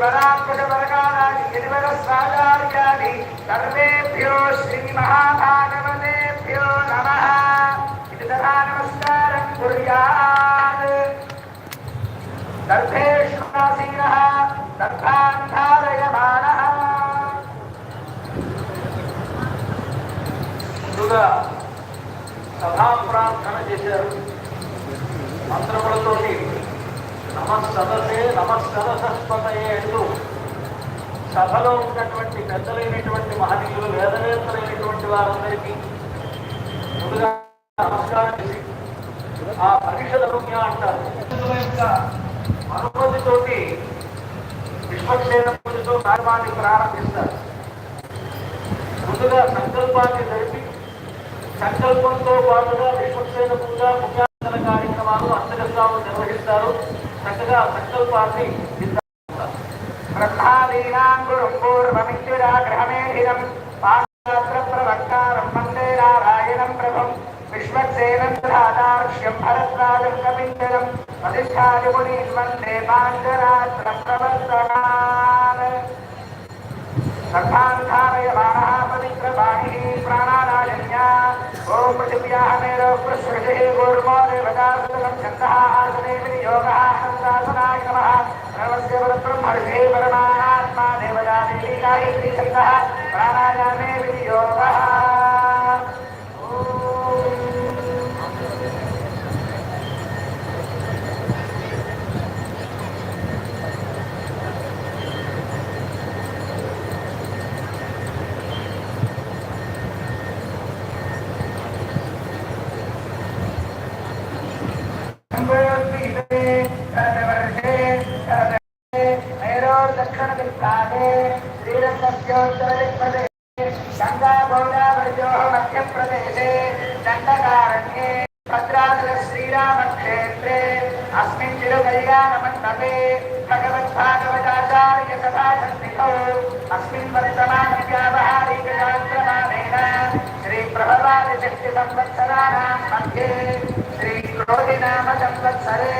श्रीपरात्मकपरकाराणि निर्वरस्वाचार्याणि सर्वेभ्यो श्रीमहाभागवतेभ्यो नमः इति तथा नमस्कारं कुर्यात् सर्वेषु वासिनः तद्धान्धारयमाणः నమస్సదసే నమస్సదసస్పతయే అంటూ సభలో ఉన్నటువంటి పెద్దలైనటువంటి మహనీయులు వేదవేత్తలైనటువంటి వారందరికీ ముందుగా నమస్కారం చేసి ఆ పరిషద రుణ్య అంటారు. యొక్క అనుమతితోటి విశ్వక్షేణ కార్యక్రమాన్ని ప్రారంభిస్తారు. ముందుగా సంకల్పాన్ని జరిపి సంకల్పంతో పాటుగా విశ్వసేన పూజ పుణ్యాసన కార్యక్రమాలు అంతర్గతంగా నిర్వహిస్తారు. చక్కగా ఆ సంకల్పాన్ని సిద్ధిస్తారు. బ్రహ్మాదీనాం గురుం పూర్వమిత్యురాగ్రహమేహినం పాత్ర ప్రవక్తారం వందే నారాయణం ప్రభుం విశ్వక్సేనం ధాతార్ష్యం భరద్వాజం కపించరం వందే పాంచరాత్ర ప్రవర్తమాన్ ओम पृथिव्याः मेरो पृष्ठे गोर्मादे भगार्थकं छन्दः आसने योगः आनन्दासनाय नमः सर्वस्य परब्रह्मर्षे परमात्मा देवता देवी गायत्री छन्दः प्राणायामे विनियोगः దండకారణ్యే భద్రాచల శ్రీరామక్షేత్రే అస్మిన్ చిరుకళ్యాణమండపే భగవద్భాగవతాచార్య సభాసన్నిధౌ అస్మిన్ వర్తమాన వ్యావహారికశాస్త్రమానేన శ్రీ ప్రభవాది శక్తి సంవత్సరాణాం మధ్యే శ్రీ క్రోధినామ సంవత్సరే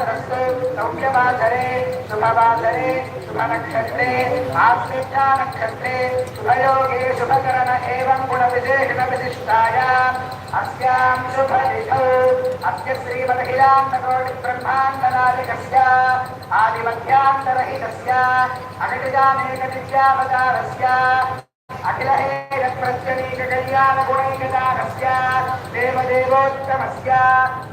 ఉత్తరాయణే వసంత ఋతౌ చైత్రమాసే శుక్లపక్షే శ్రీరామవ్యాం శుభదిశం వాసరः వాసరస్తు సౌఖ్యవాసరే శుభవాసరే శుభనక్షత్రే ఆశ్లిష్టా నక్షత్రే శుభయోగే శుభకరణ ఏవం గుణవిశేషణ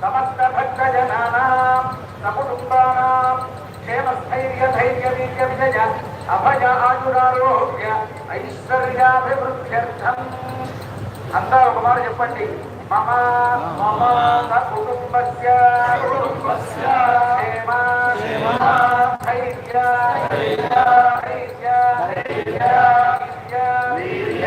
లీలయా అవతీర్ణస్య భద్రాచల సీతాలక్ష్మణ సమేత శ్రీరామచంద్ర స్వామినः సంవత్సర ప్రయుక్త వసంతపక్ష నవాన్నిధ్వజారోహణ తిరుకల్యాణ మహోత్సవాఖ్యే కర్మణి ఆర్థిక తృతీయ దివసే శ్రీ సీతారామ తిరుకల్యాణ మహోత్సవం కరిష్యే అత్రస్థితానాం సమస్త భక్తజనానాం సకుటుంబానాం క్షేమస్థైర్య ధైర్య వీర్య విజయ అభయ ఆయురారోగ్య ఐశ్వర్యాభివృద్ధ్యర్థం. అంతా ఒక మాట చెప్పండి. మమ మమ. కుటుంబస్య కుటుంబస్య క్షేమ క్షేమ. ధైర్య ధైర్య. ధైర్య ధైర్య వీర్య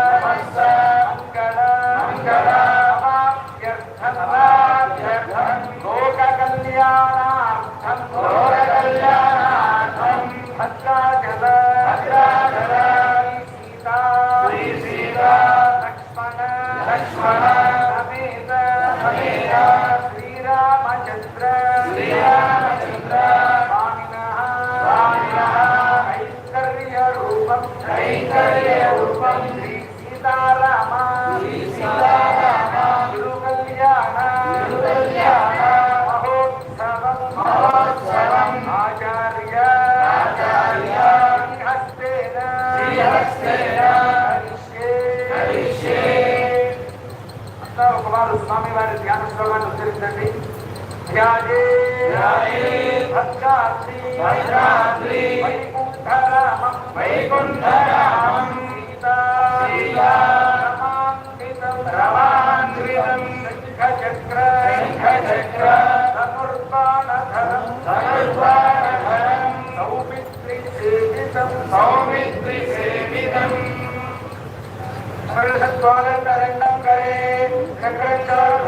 सर्वांना नमस्कार राधे राधे। भद्राद्री। भद्राद्री। वैकुंठरामं वैकुंठरामं सीता। सीता। रमान्वितं रमान्वितं शङ्खचक्र शङ्खचक्र धनुर्बाणधरं धनुर्बाणधरं सौमित्रिसेवितं सौमित्रिसेवितम्। सरस्वागतरण्डं करे। चक्रचौर्भ